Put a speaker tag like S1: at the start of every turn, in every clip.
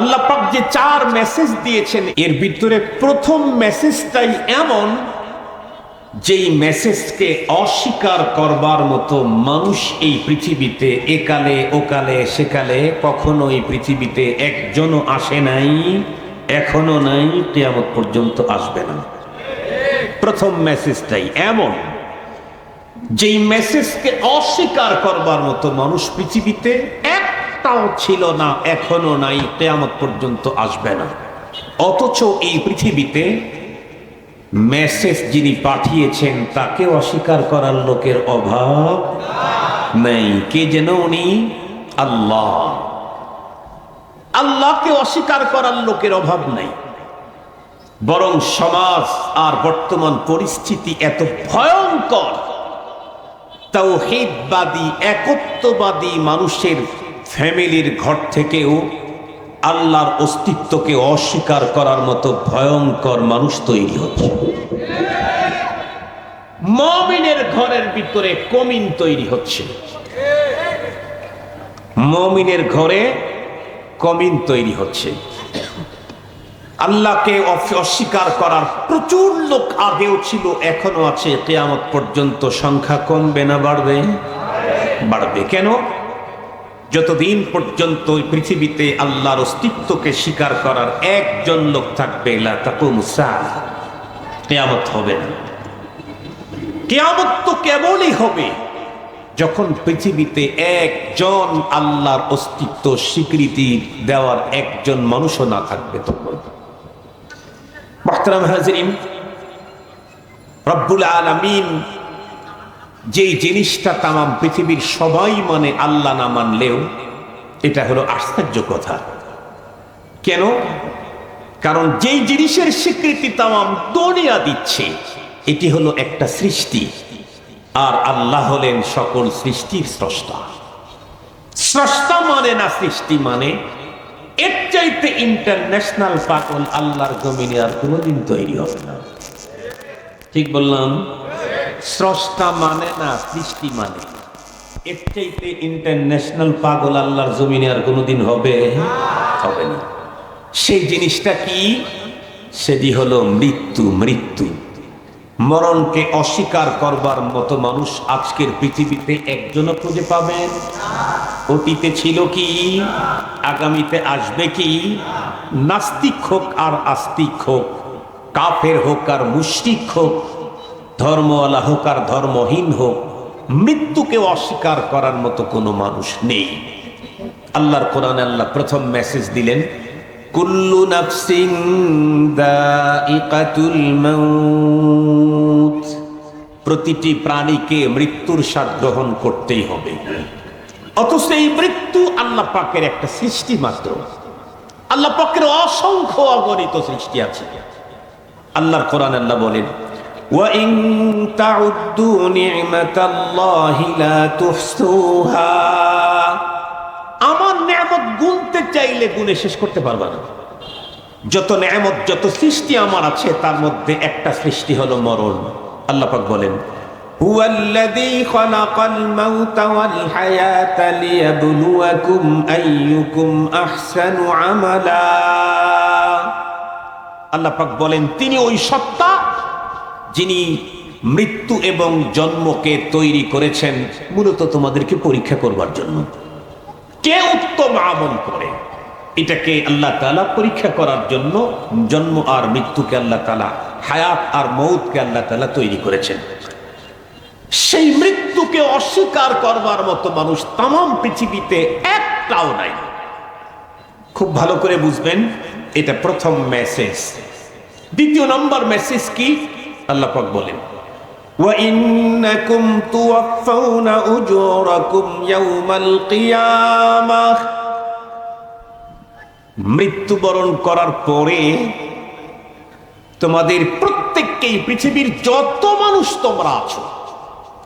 S1: আল্লাহ পাক যে চার মেসেজ দিয়েছেন, এর ভিতরে প্রথম মেসেজটাই এমন যেই মেসেজকে অস্বীকার করবার মতো মানুষ এই পৃথিবীতে একালে, ওকালে, সেকালে কখনো এই পৃথিবীতে একজনও আসে নাই এখনও নাই, কেয়ামত পর্যন্ত আসবে না। প্রথম মেসেজটাই এমন যেই মেসেজকে অস্বীকার করবার মতো মানুষ পৃথিবীতে একটাও ছিল না, এখনও নাই, কেয়ামত পর্যন্ত আসবে না। অথচ এই পৃথিবীতে মেসেজ যিনি পাঠিয়েছেন তাকে অস্বীকার করার লোকের অভাব নেই। কে যেন উনি? আল্লাহ। আল্লাহকে অস্বীকার করার লোকের অভাব নেই। বরং সমাজ আর বর্তমান পরিস্থিতি এত ভয়ঙ্কর। তাওহীদবাদী, একত্ববাদী মানুষের ফ্যামিলির ঘর থেকেও আল্লাহর অস্তিত্বকে অস্বীকার করার মতো ভয়ঙ্কর মানুষ তৈরি হচ্ছে। মমিনের ঘরের ভিতরে কমিন তৈরি হচ্ছে। মমিনের ঘরে কমিন তৈরি হচ্ছে। আল্লাহকে অস্বীকার করার প্রচুর লোক আগেও ছিল এখনও আছে। কেয়ামত পর্যন্ত সংখ্যা কমবে না, বাড়বে? বাড়বে। কেন? যতদিন পর্যন্ত পৃথিবীতে আল্লাহর অস্তিত্বকে স্বীকার করার একজন লোক থাকবে। কেয়ামত হবে না কেয়ামত তো কেবলই হবে যখন পৃথিবীতে একজন আল্লাহর অস্তিত্ব স্বীকৃতি দেওয়ার একজন মানুষও না থাকবে তখন রব্বুল আলামিন যেই জিনিসটা তামাম পৃথিবীর সবাই মানে আল্লাহ না মানলেও, এটা হলো আশ্চর্য কথা। কেন? কারণ যেই জিনিসের স্বীকৃতি তামাম দুনিয়া দিচ্ছে, এটি হলো একটা সৃষ্টি। আর আল্লাহ হলেন সকল সৃষ্টির স্রষ্টা। স্রষ্টা মানে না সৃষ্টি মানে এর চাইতে ইন্টারন্যাশনাল পাগল আল্লাহর জমিনে আর কোনোদিন তৈরি হবে না। ঠিক বললাম? স্রষ্টা মানে না, সৃষ্টি মানে। এর চাইতে ইন্টারন্যাশনাল পাগল আল্লাহর জমিনে আর কোনোদিন হবে? হবে না। সেই জিনিসটা কি? সেটি হলো মৃত্যু মৃত্যু। মরণকে অস্বীকার করবার মতো মানুষ আজকের পৃথিবীতে একজনও খুঁজে পাবেন অতীতে ছিল কি? আগামীতে আসবে কি? নাস্তিক হোক আর আস্তিক হোক, কাফের হোক আর মুশরিক হোক ধর্মওয়ালা হোক আর ধর্মহীন হোক, মৃত্যুকে অস্বীকার করার মতো কোনো মানুষ নেই। আল্লাহর কোরআনে আল্লাহ প্রথম মেসেজ দিলেন, কুল্লু নাফসিং প্রতিটি প্রাণীকে মৃত্যুর স্বাদ গ্রহণ করতেই হবে। অথচ এই মৃত্যু আল্লাহ পাকের একটা সৃষ্টি মাত্র। আল্লাহ পাকের অসংখ্য অগণিত সৃষ্টি আছে। আল্লাহর কোরআন আল্লাহ বলেন وَإِن تَعُدُّوا نِعْمَةَ اللَّهِ لَا تُحْصُوهَا আমার নেয়ামত গুনতে চাইলে গুনে শেষ করতে পারবা না যত নেয়ামত যত সৃষ্টি আমার আছে তার মধ্যে একটা সৃষ্টি হলো মরণ আল্লাহ পাক বলেন هو الذي خلق الموت والحياة ليبلوكم أيكم أحسن عملا আল্লাহ পাক বলেন তিনি ওই সত্তা যিনি মৃত্যু এবং জন্মকে তৈরি করেছেন, মূলত তোমাদেরকে পরীক্ষা করবার জন্য। কে উত্তম আমল করে? এটাকে আল্লাহ তালা পরীক্ষা করার জন্য জন্ম আর মৃত্যুকে আল্লাহ তালা হায়াত আর মৌতকে আল্লাহ তালা তৈরি করেছেন। সেই মৃত্যুকে অস্বীকার করবার মতো মানুষ তাম পৃথিবীতে একটাও নাই। খুব ভালো করে বুঝবেন, এটা প্রথম মেসেজ। দ্বিতীয় নম্বর মেসেজ কি? আল্লাহ পাক বলেন وَإِنَّكُمْ تُوَفَّوْنَ أُجُورَكُمْ يَوْمَ الْقِيَامَةِ মৃত্যুবরণ করার পরে তোমাদের প্রত্যেককেই পৃথিবীর যত মানুষ তোমরা আছো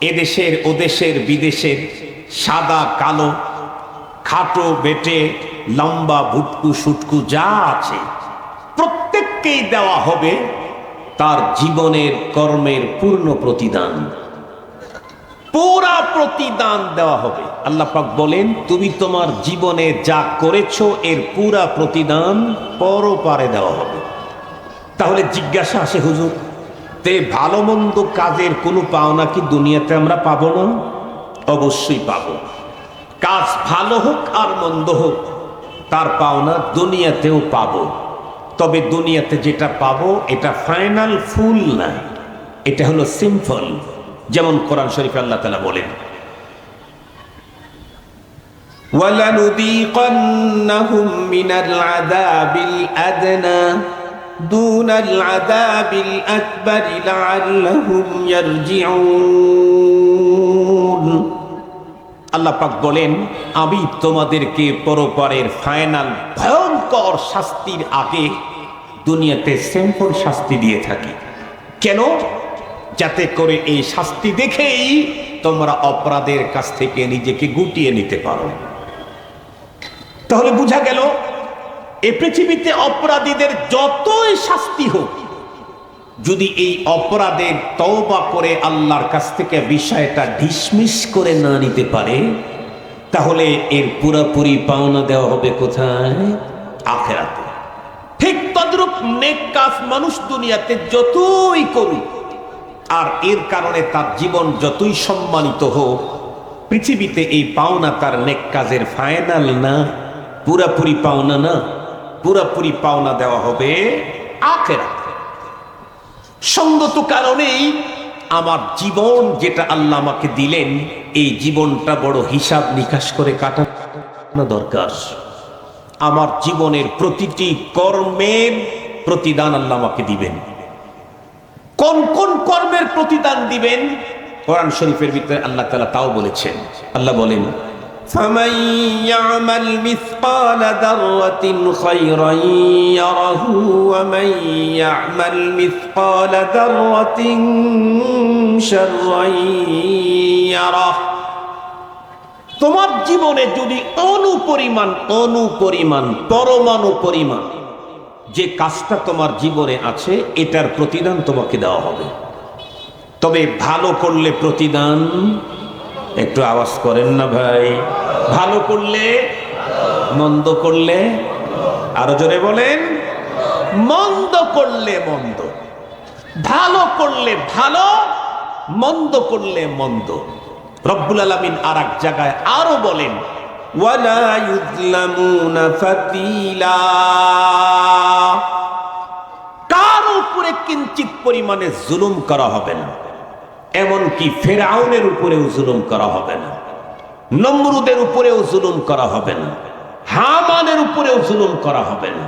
S1: এদেশের ওদেশের বিদেশের সাদা কালো খাটো বেটে লম্বা ভুটকু সুটকু যা আছে প্রত্যেককেই দেওয়া হবে তার জীবনের কর্মের পূর্ণ প্রতিদান। পুরা প্রতিদান দেওয়া হবে। আল্লাহ পাক বলেন, তুমি তোমার জীবনে যা করেছ, এর পুরা প্রতিদান পরপারে দেওয়া হবে। তাহলে জিজ্ঞাসা আসে, হুজুর, তে ভালো মন্দ কাজের কোনো পাওনা কি দুনিয়াতে আমরা পাবো না? অবশ্যই পাবো। কাজ ভালো হোক আর মন্দ হোক, তার পাওনা দুনিয়াতেও পাবো। তবে দুনিয়াতে যেটা পাবো এটা ফাইনাল ফুল না এটা হলো সিম্পল যেমন কোরআন শরীফ আল্লাহ তালা বলেন ولنذيقنهم من العذاب الأدنى دون العذاب الأكبر لعلهم يرجعون আল্লাহ পাক বলেন, আমি তোমাদেরকে পরপারের ফাইনাল ভয়ঙ্কর শাস্তির আগে দুনিয়াতে সিম্পল শাস্তি দিয়ে থাকি। কেন? যাতে করে এই শাস্তি দেখেই তোমরা অপরাধের কাছ থেকে নিজেকে গুটিয়ে নিতে পারো। তাহলে বোঝা গেল, এ পৃথিবীতে অপরাধীদের যতই শাস্তি হোক যদি এই অপরাধের তওবা করে আল্লাহর কাছ থেকে বিষয়টা ঢিসমিস করে না নিতে পারে, তাহলে এর পুরোপুরি পাওনা দেওয়া হবে কোথায়? আখেরাতে। ঠিক তদ্রূপ নেক মানুষ দুনিয়াতে যতই করুক, আর এর কারণে তার জীবন যতই সম্মানিত হোক, পৃথিবীতে এই পাওনা তার নেক কাজের ফাইনাল না, পুরাপুরি পাওনা না, পুরাপুরি পাওনা দেওয়া হবে আখেরাতে। সঙ্গত কারণেই আমার জীবন যেটা আল্লাহ আমাকে দিলেন, এই জীবনটা বড় হিসাব নিকাশ করে কাটানো দরকার। আমার জীবনের প্রতিটি কর্মের প্রতিদান আল্লাহ আমাকে দিবেন। কোন কোন কর্মের প্রতিদান দিবেন? কোরআন শরীফের ভিতরে আল্লাহ তালা তাও বলেছেন। আল্লাহ বলেন
S2: فمن يعمل مثقال ذرة خيرا يره ومن يعمل مثقال ذرة شرا يره
S1: তোমার জীবনে যদি অনুপরিমাণ অনুপরিমাণ পরমাণু পরিমাণ যে কাজটা তোমার জীবনে আছে এটার প্রতিদান তোমাকে দেওয়া হবে তবে ভালো করলে প্রতিদান একটু আওয়াজ করেন না ভাই। ভালো করলে, মন্দ করলে, আরও জোরে বলেন। মন্দ করলে মন্দ, ভালো করলে ভালো, মন্দ করলে মন্দ। রব্বুল আলমিন আর এক জায়গায় আরও বলেন কার উপরে কিঞ্চিত পরিমাণে জুলুম করা হবে না। এমনকি ফেরাউনের উপরেও জুলুম করা হবে না। নমরুদের উপরেও জুলুম করা হবে না। হামানের উপরেও জুলুম করা হবে না।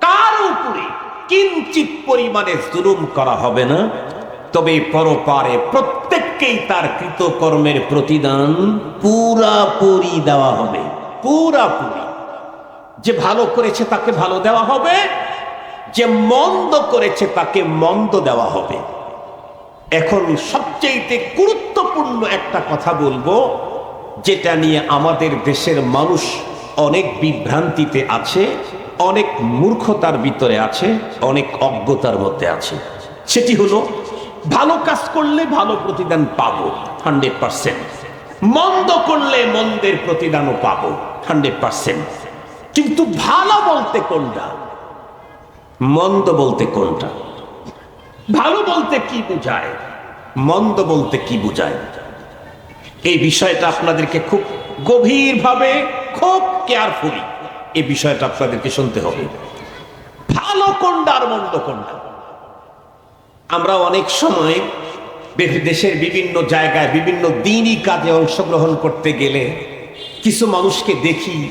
S1: কার উপরে কিঞ্চিত পরিমাণে জুলুম করা হবে না? তবে পরপারে প্রত্যেককেই তার কৃতকর্মের প্রতিদান পুরাপুরি দেওয়া হবে। পুরাপুরি যে ভালো করেছে তাকে ভালো দেওয়া হবে, যে মন্দ করেছে তাকে মন্দ দেওয়া হবে। এখন সবচেয়ে গুরুত্বপূর্ণ একটা কথা বলব, যেটা নিয়ে আমাদের দেশের মানুষ অনেক বিভ্রান্তিতে আছে, অনেক মূর্খতার ভিতরে আছে, অনেক অজ্ঞতার মধ্যে আছে। সেটি হলো, ভালো কাজ করলে ভালো প্রতিদান পাবো, হান্ড্রেড পার্সেন্ট। মন্দ করলে মন্দের প্রতিদানও পাবো, হান্ড্রেড পার্সেন্ট। কিন্তু ভালো বলতে কোনটা? মন্দ বলতে কোনটা? ভালো বলতে কি বোঝায়? মন্দ বলতে কি বোঝায়? এই বিষয়টা আপনাদেরকে খুব গভীরভাবে, খুব কেয়ারফুলি এই বিষয়টা আপনাদেরকে শুনতে হবে। ভালো কোনটা আর মন্দ কোনটা? আমরা অনেক সময় দেশের বিভিন্ন জায়গায়, বিভিন্ন দিনই কাজে অংশগ্রহণ করতে গেলে কিছু মানুষকে দেখি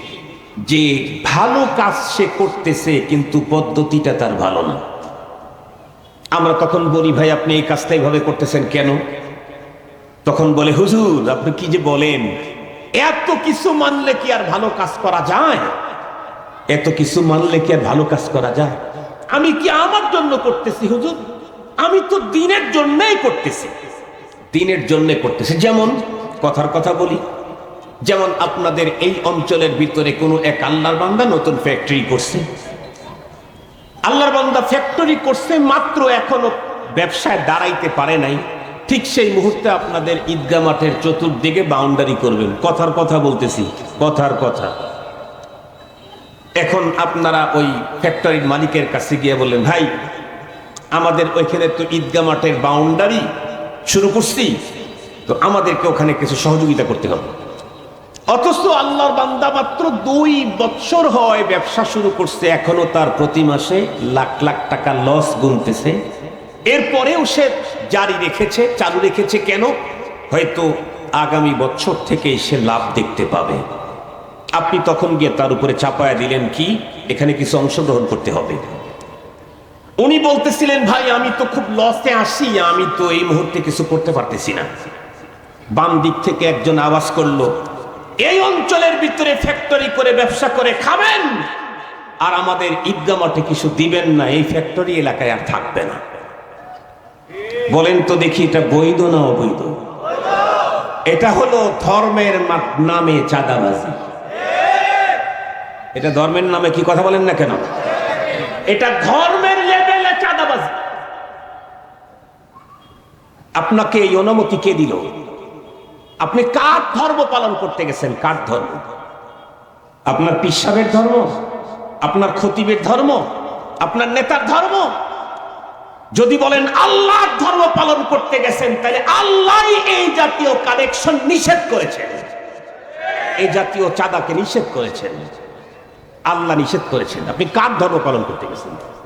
S1: যে ভালো কাজ সে করতেছে, কিন্তু পদ্ধতিটা তার ভালো না। আমরা তখন বলি, ভাই, আপনি এই কাজটা এইভাবে করতেছেন কেন? তখন বলে, হুজুর, আপনি কি যে বলেন? এত কিছু মানলে কি আর ভালো কাজ করা যায়? এত কিছু মানলে কি আর ভালো কাজ করা যায়? আমি কি আমার জন্য করতেছি, হুজুর? আমি তো দিনের জন্যই করতেছি। দিনের জন্য করতেছি। যেমন, কথার কথা বলি, যেমন আপনাদের এই অঞ্চলের ভিতরে কোনো এক আল্লাহর বান্দা নতুন ফ্যাক্টরি করছে। আল্লাহর বান্দা ফ্যাক্টরি করছে মাত্র এখনও ব্যবসায় দাঁড়াইতে পারে নাই। ঠিক সেই মুহূর্তে আপনাদের ঈদগা মাঠের চতুর্দিকে বাউন্ডারি করবেন। কথার কথা বলতেছি, কথার কথা। এখন আপনারা ওই ফ্যাক্টরির মালিকের কাছে গিয়ে বললেন, ভাই, আমাদের ওইখানে তো ঈদগা মাঠের বাউন্ডারি শুরু করছি, তো আমাদেরকে ওখানে কিছু সহযোগিতা করতে হবে। অথচ আল্লাহর বান্দা মাত্র দুই বছর হয় ব্যবসা শুরু করছে, এখনও তার প্রতি মাসে লাখ লাখ টাকা লস গুনতেছে। এরপরেও সে জারি রেখেছে, চালু রেখেছে কেন? হয়তো আগামী বছর থেকে সে লাভ দেখতে পাবে। আপনি তখন গিয়ে তার উপরে চাপায়া দিলেন কি? এখানে কিছু অংশগ্রহণ করতে হবে। উনি বলতেছিলেন, ভাই, আমি তো খুব লসে আসি আমি তো এই মুহূর্তে কিছু করতে পারতেছি না। বাম দিক থেকে একজন আওয়াজ করল এই অঞ্চলের ভিতরে ফ্যাক্টরি করে ব্যবসা করে খাবেন। আর আমাদের ঈদগা মাঠে কিছু দিবেন না, এই ফ্যাক্টরি এলাকায় আর থাকবে না। বলেন তো দেখি এটা বৈধ না অবৈধ? এটা হলো ধর্মের নামে চাঁদাবাজি। এটা ধর্মের নামে কি কথা বলেন না কেন? এটা ধর্মের লেভেলে চাঁদাবাজি। আপনাকে এই অনুমতি কে দিল? আপনি কার ধর্ম পালন করতে গেছেন? কার ধর্ম? আপনার পিসাবের ধর্ম? আপনার খতিবের ধর্ম? আপনার নেতার ধর্ম? যদি বলেন আল্লাহর ধর্ম পালন করতে গেছেন, তাহলে আল্লাহ এই জাতীয় কালেকশন নিষেধ করেছেন। এই জাতীয় চাঁদাকে নিষেধ করেছেন। আল্লাহ নিষেধ করেছেন। আপনি কার ধর্ম পালন করতে গেছেন?